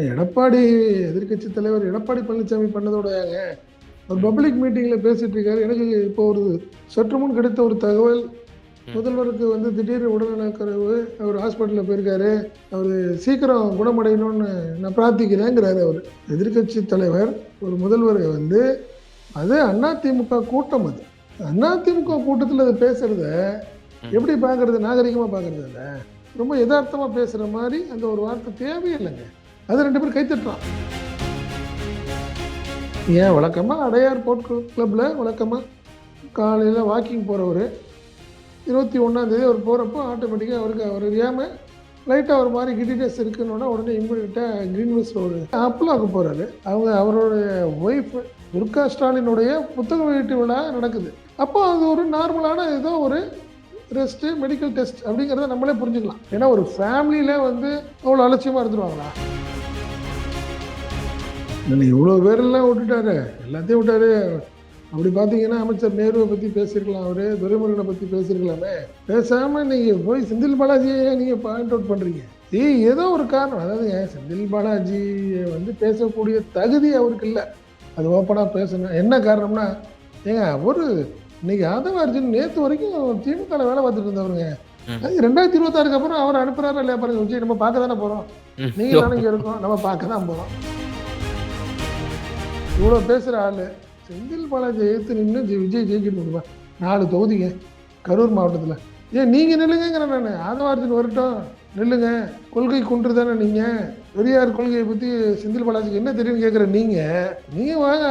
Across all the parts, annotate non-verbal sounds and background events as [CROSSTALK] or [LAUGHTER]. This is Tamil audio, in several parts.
எடப்பாடி எதிர்க்கட்சி தலைவர் எடப்பாடி பழனிசாமி பண்ணதோடயாங்க ஒரு பப்ளிக் மீட்டிங்கில் பேசிட்டு இருக்காரு. எனக்கு இப்போ ஒரு சற்று முன் கிடைத்த ஒரு தகவல். முதல்வருக்கு வந்து திடீர் உடல்நலக்குறைவு. அவர் ஹாஸ்பிட்டலில் போயிருக்காரு. அவர் சீக்கிரம் குணமடையணும்னு நான் பிரார்த்திக்கிறேங்கிறாரு அவர். எதிர்க்கட்சி தலைவர் ஒரு முதல்வரை வந்து அது அதிமுக கூட்டம் அது. அதிமுக கூட்டத்தில் அது பேசுறத எப்படி பார்க்கறது நாகரிகமாக பார்க்கறது இல்லை. ரொம்ப யதார்த்தமாக பேசுகிற மாதிரி அந்த ஒரு வார்த்தை தேவையில்லைங்க. அது ரெண்டு பேரும் கைத்தட்டுறான் ஏன் வழக்கமாக அடையார் போட் கிளப்பில் வழக்கமாக காலையில் வாக்கிங் போகிறவர் இருபத்தி ஒன்றாந்தேதி அவர் போகிறப்போ ஆட்டோமேட்டிக்காக அவருக்கு அவர் அறியாமல் லைட்டாக ஒரு மாதிரி கிட்டினஸ் இருக்குன்னு உடனே இம்மிடியட்டாக க்ரீன்வெஸ் ஒரு அப்பலாக்கு போகிறாரு அவங்க அவருடைய ஒய்ஃப் துர்கா ஸ்டாலினுடைய புத்தக வெளியீட்டு விழா நடக்குது. அப்போ அது ஒரு நார்மலான ஏதோ ஒரு ரெஸ்ட்டு மெடிக்கல் டெஸ்ட் அப்படிங்கிறத நம்மளே புரிஞ்சுக்கலாம். ஏன்னா ஒரு ஃபேமிலியில் வந்து அவ்வளோ அலட்சியமாக இருந்துருவாங்களா? இல்லை இவ்வளோ பேரெல்லாம் விட்டுட்டாரு? எல்லாத்தையும் விட்டாரு. அப்படி பார்த்தீங்கன்னா அமைச்சர் நேருவை பற்றி பேசியிருக்கலாம் அவரு துரைமுருகனை பற்றி பேசியிருக்கலாமே. பேசாமல் நீங்கள் போய் செந்தில் பாலாஜியை நீங்கள் பாயிண்ட் அவுட் பண்ணுறீங்க ஏய் ஏதோ ஒரு காரணம். அதாவது செந்தில் பாலாஜியை வந்து பேசக்கூடிய தகுதி அவருக்கு இல்லை. அது ஓப்பனாக பேசணும். என்ன காரணம்னா ஏங்க ஒரு இன்னைக்கு ஆதவ அர்ஜுன் நேற்று வரைக்கும் திமுக வேலை பார்த்துட்டு இருந்தவருங்க. அது ரெண்டாயிரத்தி இருபத்தாறுக்கு அப்புறம் அவர் அனுப்புறாரா இல்லையா பாருங்க விஜய். நம்ம பார்க்க தானே போகிறோம் நீங்க தானே இருக்கோம். நம்ம பார்க்க தான் போகிறோம் இவ்வளோ பேசுகிற ஆள். செந்தில் பாலாஜி எதிர்த்து நின்று விஜய் ஜெயிக்கிட்டு கொடுப்பா நாலு தொகுதிங்க கரூர் மாவட்டத்தில். ஏன் நீங்கள் நில்லுங்கிறேன் நான். ஆதவாரத்துக்கு வரட்டும். நில்லுங்க. கொள்கை குன்று தானே நீங்கள் பெரியார் கொள்கையை பற்றி செந்தில் பாலாஜிக்கு என்ன தெரியும்னு கேட்குற நீங்கள் நீங்கள் வாங்க.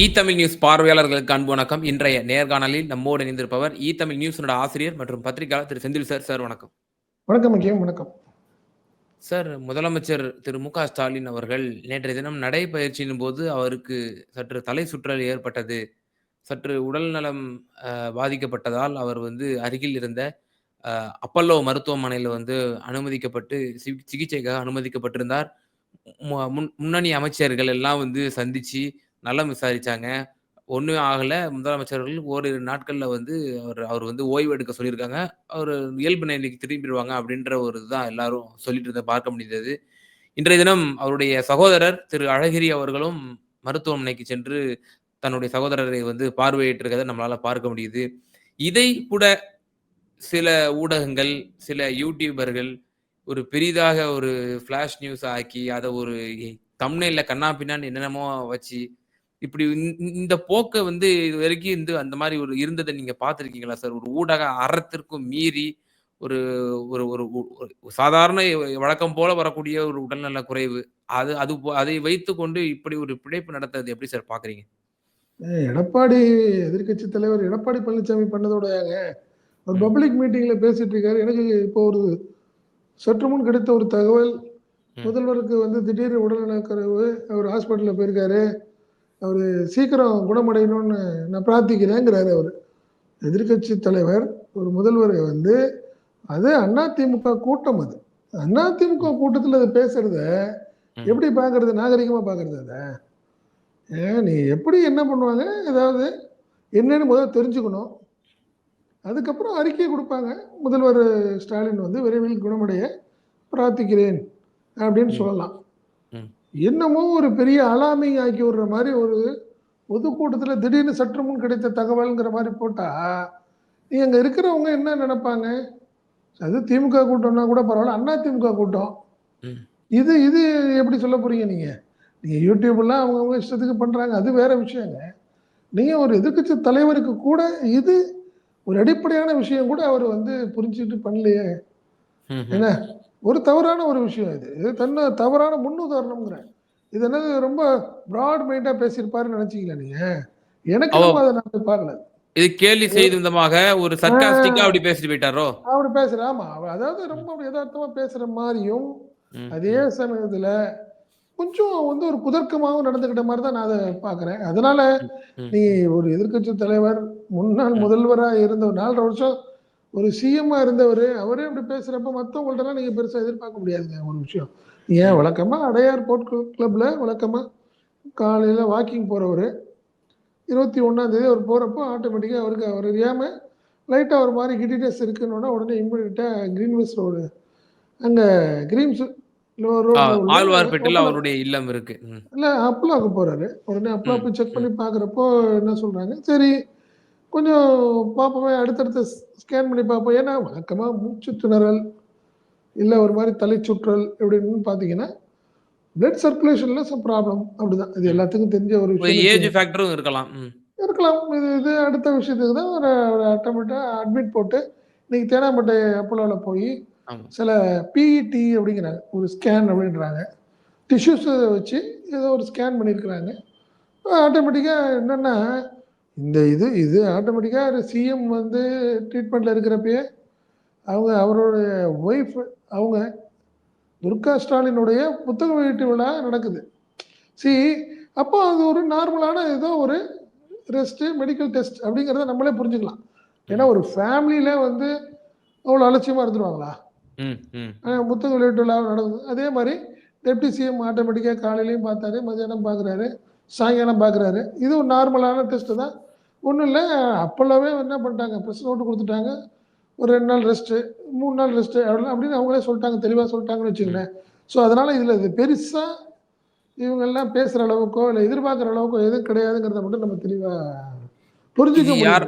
இ தமிழ் நியூஸ் பார்வையாளர்களுக்கு அன்பு வணக்கம். இன்றைய நேர்காணலில் நம்மோடு இணைந்திருப்பவர் இ தமிழ் நியூஸோட ஆசிரியர் மற்றும் பத்திரிகையாளர் திரு செந்தில் சார். சார் வணக்கம். வணக்கம் வணக்கம். சார் முதலமைச்சர் திரு மு க ஸ்டாலின் அவர்கள் நேற்றைய தினம் நடைபயிற்சியின் போது அவருக்கு சற்று தலை சுற்றல் ஏற்பட்டது. சற்று உடல் நலம் பாதிக்கப்பட்டதால் அவர் வந்து அருகில் இருந்த அப்பல்லோ மருத்துவமனையில் வந்து அனுமதிக்கப்பட்டு சிகிச்சைக்காக அனுமதிக்கப்பட்டிருந்தார். முன்னணி அமைச்சர்கள் எல்லாம் வந்து சந்திச்சு நலம் விசாரிச்சாங்க. ஒன்றும் ஆகலை. முதலமைச்சர்கள் ஓரிரு நாட்களில் வந்து அவர் அவர் வந்து ஓய்வு எடுக்க சொல்லியிருக்காங்க. அவர் இயல்பு நிலைக்கு திரும்பிடுவாங்க அப்படின்ற ஒரு இதுதான் எல்லாரும் சொல்லிட்டு இருந்த பார்க்க முடிந்தது. இன்றைய தினம் அவருடைய சகோதரர் திரு அழகிரி அவர்களும் மருத்துவமனைக்கு சென்று தன்னுடைய சகோதரரை வந்து பார்வையிட்டிருக்கதை நம்மளால பார்க்க முடியுது. இதை கூட சில ஊடகங்கள் சில யூடியூபர்கள் ஒரு பெரிதாக ஒரு ஃப்ளாஷ் நியூஸ் ஆக்கி அதை ஒரு தம்னையில கண்ணா பின்னான்னு என்னென்னமோ வச்சு இப்படி இந்த- போக்கை வந்து இது வரைக்கும் இந்த அந்த மாதிரி ஒரு இருந்ததை நீங்க பார்த்திருக்கீங்களா சார்? ஒரு ஊடக அறத்திற்கும் மீறி ஒரு ஒரு ஒரு சாதாரண வழக்கம் போல வரக்கூடிய ஒரு உடல்நல குறைவு. அது அது அதை வைத்துக்கொண்டு இப்படி ஒரு பிழைப்பு நடத்துறது எப்படி சார் பாக்குறீங்க எடப்பாடி எதிர்க்கட்சி தலைவர் எடப்பாடி பழனிசாமி பண்ணதோடங்க ஒரு பப்ளிக் மீட்டிங்ல பேசிட்டு இருக்காரு எனக்கு இப்போ ஒரு சற்று முன் கிடைத்த ஒரு தகவல். முதல்வருக்கு வந்து திடீர் உடல்நலக்குறைவு அவர் ஹாஸ்பிட்டலில் போயிருக்காரு. அவர் சீக்கிரம் குணமடையணும்னு நான் பிரார்த்திக்கிறேங்கிறாரு அவர். எதிர்க்கட்சி தலைவர் ஒரு முதல்வரை வந்து அது அதிமுக கூட்டம் அது. அதிமுக கூட்டத்தில் அது பேசுறத. எப்படி பார்க்கறது நாகரிகமாக பார்க்கறது அதை? ஏன் நீ எப்படி என்ன பண்ணுவாங்க? ஏதாவது என்னன்னு முதல்ல தெரிஞ்சுக்கணும். அதுக்கப்புறம் அறிக்கை கொடுப்பாங்க. முதல்வர் ஸ்டாலின் வந்து விரைவில் குணமடைய பிரார்த்திக்கிறேன் அப்படின்னு. சொல்லலாம். ம். என்னமோ ஒரு பெரிய அலாமிங் ஆக்கி விடுற மாதிரி ஒரு பொதுக்கூட்டத்தில் திடீர்னு சற்று முன் கிடைத்த தகவல்ங்கிற மாதிரி போட்டா நீ அங்கே இருக்கிறவங்க என்ன நினைப்பாங்க அது திமுக கூட்டம்னா கூட பரவாயில்ல அண்ணா திமுக கூட்டம். இது இது எப்படி சொல்ல போறீங்க நீங்க நீங்க யூடியூப்லாம் அவங்கவுங்க இஷ்டத்துக்கு பண்றாங்க அது வேற விஷயங்க நீங்க ஒரு எதிர்க்கட்சி தலைவருக்கு கூட இது ஒரு அடிப்படையான விஷயம் கூட அவர் வந்து புரிஞ்சுட்டு பண்ணலையே. என்ன ஒரு தவறான ஒரு விஷயம் இது. இது தன்னை தவறான முன்னுதாரணம்ங்கிறேன். இது என்னது ரொம்ப பிராட் மைண்டா பேசியிருப்பாருன்னு நினைச்சீங்களா நீங்க? எனக்கு அதை நான் பார்க்கல. இது கேலி செய்த விதமாக ஒரு சர்க்காஸ்டிக்கா அப்படி பேசிட்டு போயிட்டாரோ? அவர் பேசுற ஆமா அதாவது ரொம்ப அப்படி யதார்த்தமா பேசுற மாதிரியும் அதே சமயத்துல கொஞ்சம் வந்து ஒரு குதர்க்கமாகவும் நடந்துக்கிட்ட மாதிரி தான் நான் அதை பார்க்குறேன். அதனால. நீ ஒரு எதிர்க்கட்சி தலைவர் முன்னாள் முதல்வராக இருந்த ஒரு நாலரை வருஷம் ஒரு சிஎம்மா இருந்தவர் அவரே இப்படி பேசுறப்ப மற்றவங்கள்ட்டலாம் நீங்க பெருசா எதிர்பார்க்க முடியாதுங்க ஒரு விஷயம். ஏன் வழக்கமா அடையார் போட் கிளப்ல வழக்கமா? காலையில வாக்கிங் போறவர் இருபத்தி ஒன்றாம் தேதி அவர் போறப்போ ஆட்டோமேட்டிக்காக அவருக்கு அவர் அறியாம லைட்டாக ஒரு மாதிரி கிட்டினஸ் இருக்குன்னு உடனே இம்மிடியட்டாக கிரீன்விஸ் ரோடு அங்கே ரோடு ஆழ்வார்பேட்டையில் அவருடைய இல்லம் இருக்கு. இல்லை அப்லாக்கு போகிறாரு உடனே அப்லா ம், போய் செக் பண்ணி பார்க்குறப்போ என்ன சொல்கிறாங்க சரி கொஞ்சம் பார்ப்போமே அடுத்தடுத்து ஸ்கேன் பண்ணி பார்ப்போம். ஏன்னா வழக்கமாக மூச்சு திணறல் இல்லை ஒரு மாதிரி தலை சுற்றல் எப்படின்னு பார்த்தீங்கன்னா பிளட் சர்க்குலேஷனில் சம் ப்ராப்ளம் அப்படிதான். இது எல்லாத்துக்கும் தெரிஞ்ச ஒரு விஷயம் ஏஜ் ஃபேக்டரும் இருக்கலாம். இருக்கலாம். இது இது அடுத்த விஷயத்துக்கு தான் ஒரு ஒரு அட்மிட் போட்டு இன்னைக்கு தேனாம்பேட்டை அப்போலோவில் போய் சில பிஇடி அப்படிங்கிறாங்க ஒரு ஸ்கேன் அப்படின்றாங்க. டிஷ்யூஸை வச்சு ஏதோ ஒரு ஸ்கேன் பண்ணியிருக்கிறாங்க. ஆட்டோமேட்டிக்காக என்னென்னா இந்த இது இது ஆட்டோமேட்டிக்காக சிஎம் வந்து ட்ரீட்மெண்ட்டில் இருக்கிறப்பயே அவங்க அவருடைய ஒய்ஃப் அவங்க துர்கா ஸ்டாலினுடைய புத்தக வெளியீட்டு விழா நடக்குது. சி அப்போ அது ஒரு நார்மலான ஏதோ ஒரு ரெஸ்ட்டு மெடிக்கல் டெஸ்ட் அப்படிங்கிறத நம்மளே புரிஞ்சுக்கலாம். ஏன்னா ஒரு ஃபேமிலியில் வந்து அவ்வளோ அலட்சியமாக இருந்துருவாங்களா? ம் ம். அஹ் புத்தக வெளியீட்டு விழா நடந்தது அதே மாதிரி டெப்டி சிஎம் ஆட்டோமேட்டிக்காக காலையிலையும் பார்த்தாரு மதியானம் பார்க்குறாரு சாயங்காலம் பார்க்குறாரு. இது ஒரு நார்மலான டெஸ்ட்டு தான். ஒன்றும் இல்லை. அப்போல்லாவே என்ன பண்ணிட்டாங்க? ப்ரெஸ் நோட்டு கொடுத்துட்டாங்க. ஒரு ரெண்டு நாள் ரெஸ்ட்டு மூணு நாள் ரெஸ்ட்டு அப்படின்னு அவங்களே சொல்லிட்டாங்க. தெளிவாக சொல்லிட்டாங்கன்னு வச்சுங்களேன் ஸோ அதனால் இதில் இது பெருசாக இவங்கெல்லாம் பேசுகிற அளவுக்கோ இல்லை எதிர்பார்க்குற அளவுக்கோ எதுவும் கிடையாதுங்கிறத மட்டும் நம்ம தெளிவாக புரிஞ்சுக்க யார்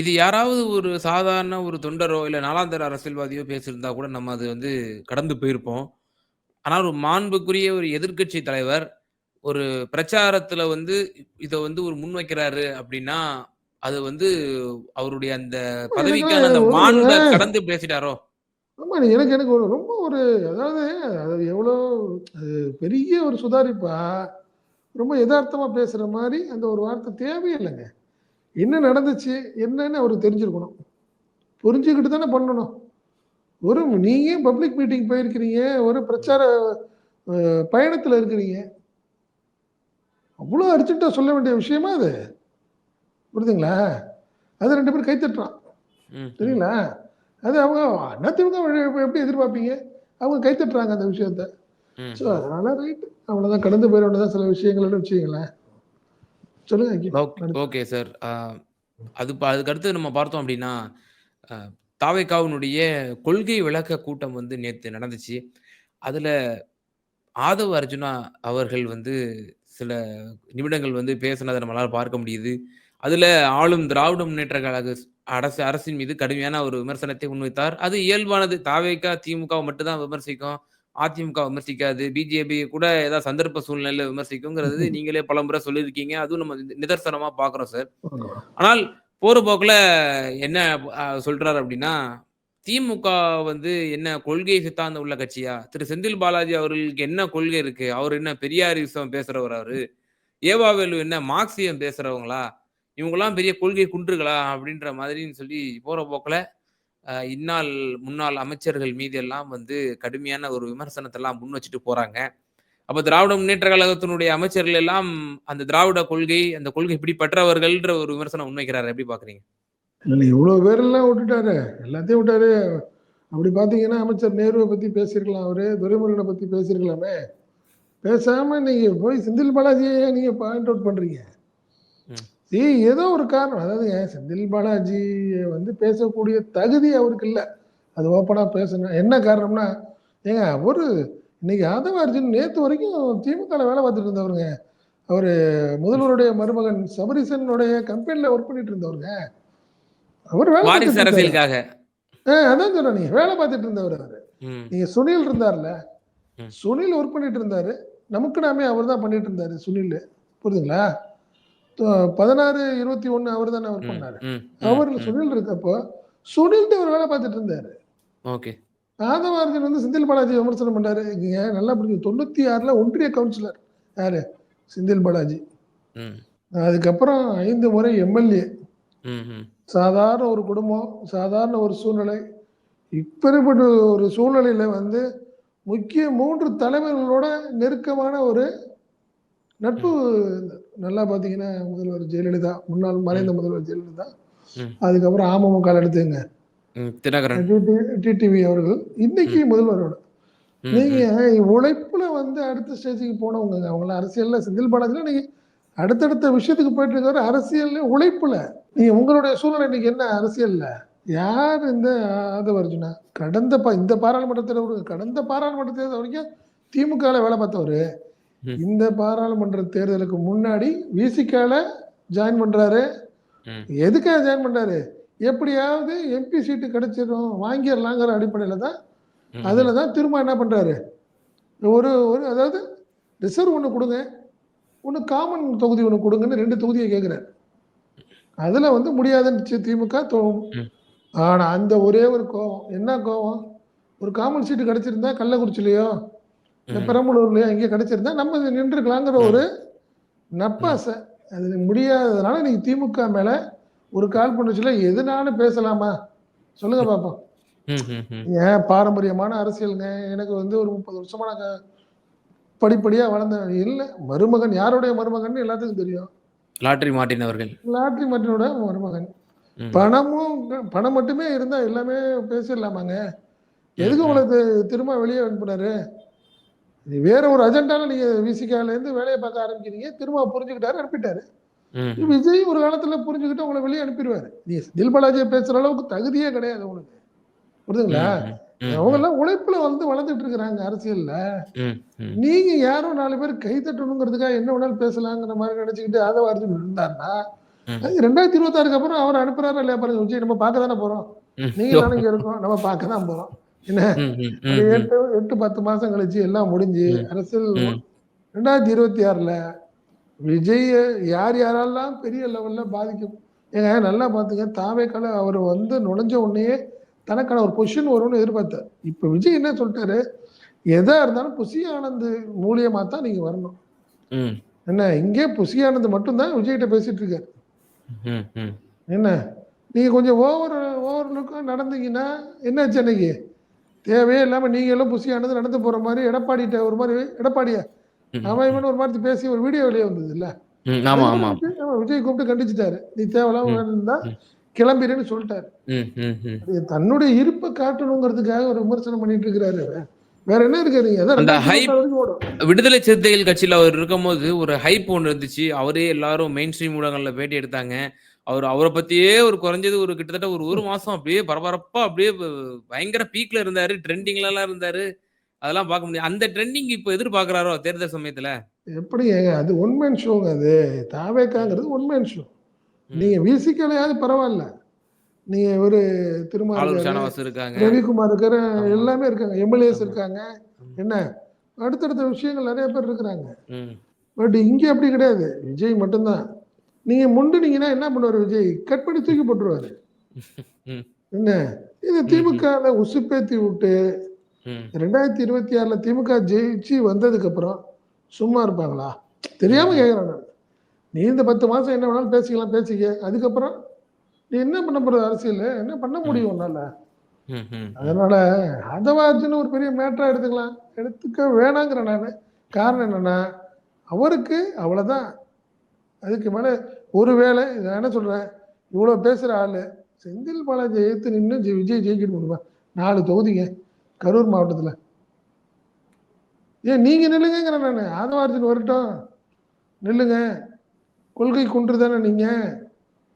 இது யாராவது ஒரு சாதாரண ஒரு தொண்டரோ இல்ல நாலாந்தர அரசியல்வாதியோ பேசியிருந்தா கூட நம்ம அது வந்து கடந்து போயிருப்போம். ஆனால் ஒரு மாண்புக்குரிய ஒரு எதிர்க்கட்சி தலைவர் ஒரு பிரச்சாரத்துல வந்து இதை வந்து ஒரு முன்வைக்கிறாரு அப்படின்னா அது வந்து அவருடைய அந்த பதவிக்கான அந்த மாண்பை கடந்து பேசிட்டாரோ? ஆமா எனக்கு எனக்கு ஒரு ரொம்ப ஒரு அதாவது அது எவ்வளோ அது பெரிய ஒரு சுதாரிப்பா ரொம்ப யதார்த்தமா பேசுற மாதிரி அந்த ஒரு வார்த்தை தேவையில்லைங்க. என்ன நடந்துச்சு என்னன்னு அவருக்கு தெரிஞ்சிருக்கணும். புரிஞ்சுக்கிட்டு தானே பண்ணணும். ஒரு நீங்க பப்ளிக் மீட்டிங் போயிருக்கிறீங்க? ஒரு பிரச்சார பயணத்துல இருக்கிறீங்க? அவ்வளோ அர்ஜென்ட்டா சொல்ல வேண்டிய விஷயமா அது. புரியுதுங்களா? அது ரெண்டு பேரும் கைத்தட்டுறான். சரிங்களா? அது அவங்க அதிமுக எப்படி- எதிர்பார்ப்பீங்க? அவங்க கைத்தட்டுறாங்க அந்த விஷயத்த. ஸோ அதனால ரைட் அவ்வளோதான் கடந்து போயிட வேண்டியதான் சில விஷயங்கள்னு வச்சுங்களேன் சொல்லுங்க. Okay sir. அது ப- அதுக்கு அடுத்து நம்ம பார்த்தோம் அப்படின்னா தாவேக்காவினுடைய கொள்கை விளக்க கூட்டம் வந்து நேற்று நடந்துச்சு. அதுல ஆதவ அர்ஜுனா அவர்கள் வந்து சில நிமிடங்கள் வந்து பேசினதை நம்மளால பார்க்க முடியுது. அதுல ஆளும் திராவிட முன்னேற்ற கழக அரசு அரசின் மீது கடுமையான ஒரு விமர்சனத்தை முன்வைத்தார். அது இயல்பானது. தாவேக்கா திமுக மட்டும்தான் விமர்சிக்கும். அதிமுக விமர்சிக்காது. பிஜேபி கூட ஏதாவது சந்தர்ப்ப சூழ்நிலையில விமர்சிக்குங்கிறது [LAUGHS] நீங்களே பலமுறை சொல்லியிருக்கீங்க. அதுவும் நம்ம நிதர்சனமா பாக்குறோம் சார். ஆனால் போற போக்குல என்ன சொல்றாரு அப்படின்னா திமுக வந்து என்ன கொள்கை சித்தாந்தம் உள்ள கட்சியா? திரு செந்தில் பாலாஜி அவர்களுக்கு என்ன கொள்கை இருக்கு? அவர் என்ன பெரியாரிசம் பேசுறவர் அவரு? ஏவாவேலு என்ன மார்க்சியம் பேசுறவங்களா? இவங்கெல்லாம் பெரிய கொள்கை குன்றுகளா அப்படின்ற மாதிரின்னு சொல்லி போகிற போக்கில் இந்நாள் முன்னாள் அமைச்சர்கள் மீது எல்லாம் வந்து கடுமையான ஒரு விமர்சனத்தெல்லாம் முன் வச்சுட்டு போகிறாங்க அப்போ திராவிட முன்னேற்ற கழகத்தினுடைய அமைச்சர்கள் எல்லாம் அந்த திராவிட கொள்கை அந்த கொள்கை இப்படி பெற்றவர்கள்ன்ற ஒரு விமர்சனம் முன்வைக்கிறாரு எப்படி பார்க்குறீங்க இல்லை இவ்வளோ பேரெல்லாம் விட்டுட்டாரு. எல்லாத்தையும் விட்டாரு. அப்படி பார்த்தீங்கன்னா அமைச்சர் நேருவை பற்றி பேசியிருக்கலாம் அவரு துரைமுருகனை பற்றி பேசியிருக்கலாமே. பேசாம நீங்கள் போய் செந்தில் பாலாஜியை நீங்கள் பாயிண்ட் அவுட் பண்ணுறீங்க சீ ஏதோ ஒரு காரணம். அதாவதுங்க செந்தில் பாலாஜி வந்து பேசக்கூடிய தகுதி அவருக்கு இல்லை. அது ஓப்பனா பேசணும். என்ன காரணம்னா ஏங்க ஒரு இன்னைக்கு யாதவ அர்ஜுன் நேத்து வரைக்கும் திமுக வேலை பார்த்துட்டு இருந்தவருங்க. அவரு முதல்வருடைய மருமகன் சபரிசனுடைய கம்பெனில ஒர்க் பண்ணிட்டு இருந்தவருங்க. அவர் வேலை. அரசியலுக்காக. அதான் சொல்றேன் நீங்க வேலை பார்த்துட்டு இருந்தவர் அவரு. நீங்க சுனில் இருந்தார்ல. சுனில் ஒர்க் பண்ணிட்டு இருந்தாரு. நமக்கு நாமே அவர் தான் பண்ணிட்டு இருந்தாரு சுனில். புரியுதுங்களா? பதினாறு இருபத்தி ஒண்ணு அவர் தானே ம், பண்ணாரு. அவர். சுனில் இருக்கப்போ சுனில்ட்டு அவர் வேலை பார்த்துட்டு இருந்தாரு. ஓகே. ஆதவார்ஜன் வந்து செந்தில் பாலாஜி விமர்சனம் பண்ணாரு நல்லா புரியும் தொண்ணூத்தி ஆறுல ஒன்றிய கவுன்சிலர். யாரு? செந்தில் பாலாஜி. அதுக்கப்புறம் ஐந்து முறை எம்எல்ஏ. சாதாரண ஒரு குடும்பம் சாதாரண ஒரு சூழ்நிலை. இப்படிப்பட்ட ஒரு சூழ்நிலையில வந்து முக்கிய மூன்று தலைவர்களோட நெருக்கமான ஒரு நட்பு நல்லா பார்த்தீங்கன்னா முதல்வர் ஜெயலலிதா முன்னாள் மறைந்த முதல்வர் ஜெயலலிதா. அதுக்கப்புறம் அமமுக எடுத்துங்க ம், தினகரன். டிடிவி அவர்கள் இன்னைக்கு முதல்வரோட. நீங்க. உழைப்புல வந்து அடுத்த ஸ்டேஜுக்கு போனவங்க அவங்கள அரசியல்ல செந்தில் பாலாஜில நீங்க அடுத்தடுத்த விஷயத்துக்கு போயிட்டு இருக்காரு அரசியல்ல உழைப்புல. நீங்க உங்களுடைய சூழ்நிலை இன்னைக்கு என்ன அரசியல்ல? யார் இந்த ஆதவர்ஜுனா கடந்த பா இந்த பாராளுமன்றத்தில் விடுங்க. கடந்த பாராளுமன்ற தேர்தல் வரைக்கும் திமுகவில் வேலை பார்த்தவர். இந்த பாராளுமன்ற தேர்தலுக்கு முன்னாடி விசிகால ஜாயின் பண்றாரு. எதுக்காக ஜாயின் பண்றாரு? எப்படியாவது எம்பி சீட்டு கிடைச்சிடும் வாங்கிடலாங்கிற அடிப்படையில் தான். அதில் தான் திரும்ப என்ன பண்ணுறாரு ஒரு ஒரு அதாவது ரிசர்வ் ஒன்று கொடுங்க. ஒன்று காமன் தொகுதி ஒன்று கொடுங்கன்னு ரெண்டு தொகுதியை கேட்குறாரு அதில் வந்து முடியாதுன்னு திமுக தோணும். ஆனால் அந்த ஒரே ஒரு கோவம். என்ன கோவம்? ஒரு காமன் சீட்டு கிடைச்சிருந்தா கள்ளக்குறிச்சிலையோ இந்த. பெரம்பலூர்லையோ எங்கேயோ கிடைச்சிருந்தா நம்ம நின்றுக்கலாங்கிற ஒரு நப்பாசை. அது முடியாததுனால நீங்க திமுக மேல ஒரு கால் பண்ணுச்சுல எதுனாலும் பேசலாமா? சொல்லுங்க பாப்போம். ஏன் பாரம்பரியமான அரசியலுங்க? எனக்கு வந்து ஒரு முப்பது வருஷமா நாங்க படிப்படியா வளர்ந்த இல்ல மருமகன் யாருடைய மருமகன் எல்லாத்துக்கும் தெரியும். லாட்டரி மார்ட்டின் அவர்கள். லாட்ரி மட்டனோட மருமகன். பணமும் பணம் மட்டுமே இருந்தா எல்லாமே பேசிடலாமாங்க? எதுக்கு. உங்களுக்கு திரும்ப வெளியே அனுப்புனாரு? இது வேற ஒரு அஜெண்டால நீங்க விசிகால இருந்து வேலையை பார்க்க ஆரம்பிக்கிறீங்க. திரும்ப புரிஞ்சுக்கிட்டாரு அனுப்பிட்டாரு. விஜய் ஒரு காலத்துல புரிஞ்சுக்கிட்டு உங்களை வெளியே அனுப்பிடுவாரு. நீ தில் பாலாஜியை பேசுற அளவுக்கு தகுதியே கிடையாது உங்களுக்கு புரியுதுங்களா அவங்க எல்லாம் உழைப்புல வந்து வளர்ந்துட்டு இருக்கிறாங்க அரசியல்ல. நீங்க யாரோ நாலு பேர் கை தட்டணுங்கிறதுக்காக என்ன வேணாலும் பேசலாங்கிற மாதிரி நினைச்சுக்கிட்டு அதை அர்ஜுன் இருந்தாருன்னா ரெண்டாயிரத்தி இருபத்தாறுக்கு அப்புறம் அவர் அனுப்புறாரா இல்லையா பாருங்க விஜய் நம்ம பார்க்க தானே போறோம். நீங்க இங்க இருக்கோம் நம்ம பார்க்க தான் போறோம். என்ன. எட்டு எட்டு பத்து மாசம் கழிச்சு எல்லாம் முடிஞ்சு. அரசியல். ரெண்டாயிரத்தி இருபத்தி ஆறுல விஜய் யார் யாரெல்லாம் பெரிய லெவல்ல பாதிக்கும் ஏங்க நல்லா பார்த்துங்க தாவேக்கால அவர் வந்து நுழைஞ்ச உடனே தனக்கான ஒரு பொசிஷன் வரும்னு எதிர்பார்த்தார் இப்ப விஜய் என்ன சொல்லிட்டாரு எதா இருந்தாலும் புசி ஆனந்த் மூலியமா தான் நீங்க வரணும் என்ன இங்கே புசி ஆனந்த் மட்டும்தான் விஜய்கிட்ட பேசிட்டு இருக்காரு. என்ன நீங்க கொஞ்சம் ஓவர் ஓவர் லுக்காக நடந்தீங்கன்னா என்னாச்சு அன்னைக்கு தேவையே இல்லாம நீங்க எல்லாம் புசியானது நடந்து போற மாதிரி எடப்பாடிட்ட ஒரு மாதிரி எடப்பாடியா இவன் ஒரு மாதிரி பேசி ஒரு வீடியோ வெளியே வந்தது இல்ல? விஜய் கூப்பிட்டு கண்டிச்சுட்டாரு. நீ தேவையில்லாம ம். கிளம்பிடுன்னு சொல்லிட்டாரு. தன்னுடைய இருப்பை காட்டணுங்கிறதுக்காக ஒரு விமர்சனம் பண்ணிட்டு இருக்கிறாரு. வேற என்ன இருக்கு நீங்க? அதான் அந்த ரெண்டாயிரத்தி hype- இருபத்தாறு வரைக்கும் ஓடும். விடுதலை சிறுத்தைகள் கட்சியில அவர் இருக்கும்போது ஒரு ஹைப் ஒன்று இருந்துச்சு. அவரே எல்லாரும் மெயின் ஸ்ட்ரீம் ஊடகங்கள்ல பேட்டி எடுத்தாங்க. அவர் அவரை பத்தியே ஒரு குறைஞ்சது ஒரு கிட்டத்தட்ட ஒரு ஒரு மாசம் அப்படியே பரபரப்பா அப்படியே பயங்கர பீக்ல இருந்தாரு ட்ரெண்டிங்ல எல்லாம் இருந்தாரு. அதெல்லாம் பார்க்க முடியும் அந்த ட்ரெண்டிங் இப்போ எதிர்பார்க்கறாரோ தேர்தல் சமயத்துல? எப்படி அது ஒன்மேன் ஷோங்க அது. தாவேக்காங்கிறது ஒன்மேன் ஷோ. நீங்க விசிக்கலையாவது பரவாயில்ல. நீங்க ஒரு திருமாவளவன் இருக்காங்க. ரவிக்குமார் இருக்காரு ஆமா. எல்லாமே இருக்காங்க. எம்எல்ஏஸ். இருக்காங்க. என்ன? அடுத்தடுத்த விஷயங்கள் நிறைய பேர் இருக்கிறாங்க. பட் இங்க அப்படி கிடையாது. விஜய் மட்டும்தான். நீங்க முண்டுனீங்கன்னா என்ன பண்ணுவாரு விஜய்? கட் பண்ணி தூக்கி போட்டுருவாரு. என்ன? இது திமுக உசுப்பேத்தி விட்டு ரெண்டாயிரத்தி இருபத்தி ஆறுல திமுக ஜெயிச்சு வந்ததுக்கு அப்புறம் சும்மா இருப்பாங்களா? தெரியாம கேக்குறேன் நான் நீ இந்த பத்து மாசம் என்ன வேணாலும் பேசிக்கலாம் பேசிக்க. அதுக்கப்புறம் நீ என்ன பண்ண போற அரசியல்? என்ன பண்ண முடியும் உன்னால. அதனால அதவாச்சுன்னு ஒரு பெரிய மேட்டரா எடுத்துக்கலாம். எடுத்துக்க வேணாங்கிறேன் நான். காரணம் என்னன்னா அவருக்கு அவ்வளவுதான். அதுக்கு மேல ஒருவேளை நான் என்ன சொல்றேன்? இவ்வளவு பேசுற ஆளு செந்தில் பாலாஜி எதிர்த்து நின்று விஜய் ஜெயிக்கிட்டு முடியுமா நாலு தொகுதிங்க கரூர் மாவட்டத்துல. ஏன் நீங்க நில்லுங்கிறேன் நான். ஆதவார்ஜன் வரட்டும். நில்லுங்க. கொள்கை குன்று தானே நீங்க?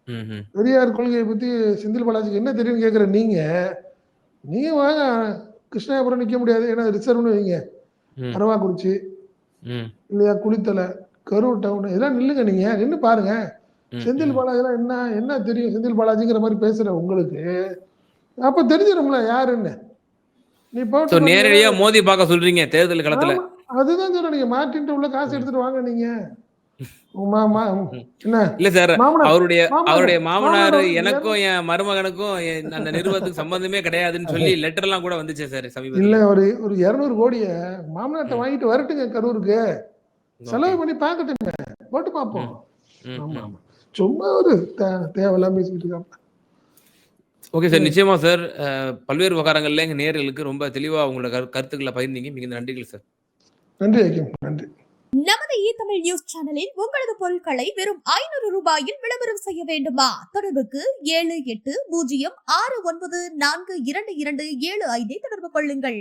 ம், ம். பெரியார் கொள்கையை பத்தி செந்தில் பாலாஜிக்கு என்ன தெரியும்னு கேக்குற நீங்க? நீங்க வாங்க. கிருஷ்ணாபுரம் நிக்க முடியாது. ஏன்னா ரிசர்வ்னு வைங்க. அரவாக்குறிச்சி இல்லையா குளித்தலை கரூர் டவுன் இதெல்லாம் நில்லுங்க நீங்க. நின்று பாருங்க. ம், செந்தில். பாலாஜிலாம் என்ன என்ன தெரியும்? செந்தில் பாலாஜிங்கிற மாதிரி பேசுற உங்களுக்கு. அப்ப தெரிஞ்சிடும்ல யாருன்னு. நீ போட்டு நேரடியா மோதி பார்க்க சொல்றீங்க தேர்தல் களத்துல. அதுதான் சொல்றேன் நீங்க. மாட்டின்ட்டு உள்ள காசு எடுத்துட்டு வாங்க நீங்க. இல்ல சார் அவருடைய அவருடைய மாமனார் எனக்கும் என் மருமகனுக்கும் அந்த நிறுவனத்துக்கு சம்பந்தமே கிடையாதுன்னு சொல்லி [LAUGHS] லெட்டர் எல்லாம் கூட வந்துச்சு சார் இல்ல சமீபத்துல ஒரு ஒரு இருநூறு கோடிய மாமனார்ட்ட. வாங்கிட்டு வரட்டுங்க கரூருக்கு. செலவு. பண்ணி பார்க்கட்டுங்க. போட்டு பார்ப்போம். ம், ஆமா. ஆமா. சும்மா ஒரு தேவையில்லாம பேசிக்கிட்டு இருக்காங்க ஓகே சார் நிச்சயமா சார் பல்வேறு விவகாரங்கள்ல எங்க நேர்களுக்கு ரொம்ப தெளிவா உங்களோட கரு- கருத்துக்களை பகிர்ந்தீங்க. மிகுந்த நன்றிகள் சார் நன்றி ஐக்கியம். நன்றி. நமது இ தமிழ் நியூஸ் சேனலில் உங்களது பொருட்களை வெறும் ஐநூறு ரூபாயில் விளம்பரம் செய்ய வேண்டுமா? தொடர்புக்கு ஏழு எட்டு பூஜ்ஜியம் ஆறு ஒன்பது நான்கு இரண்டு இரண்டு ஏழு ஐந்தை தொடர்பு கொள்ளுங்கள்.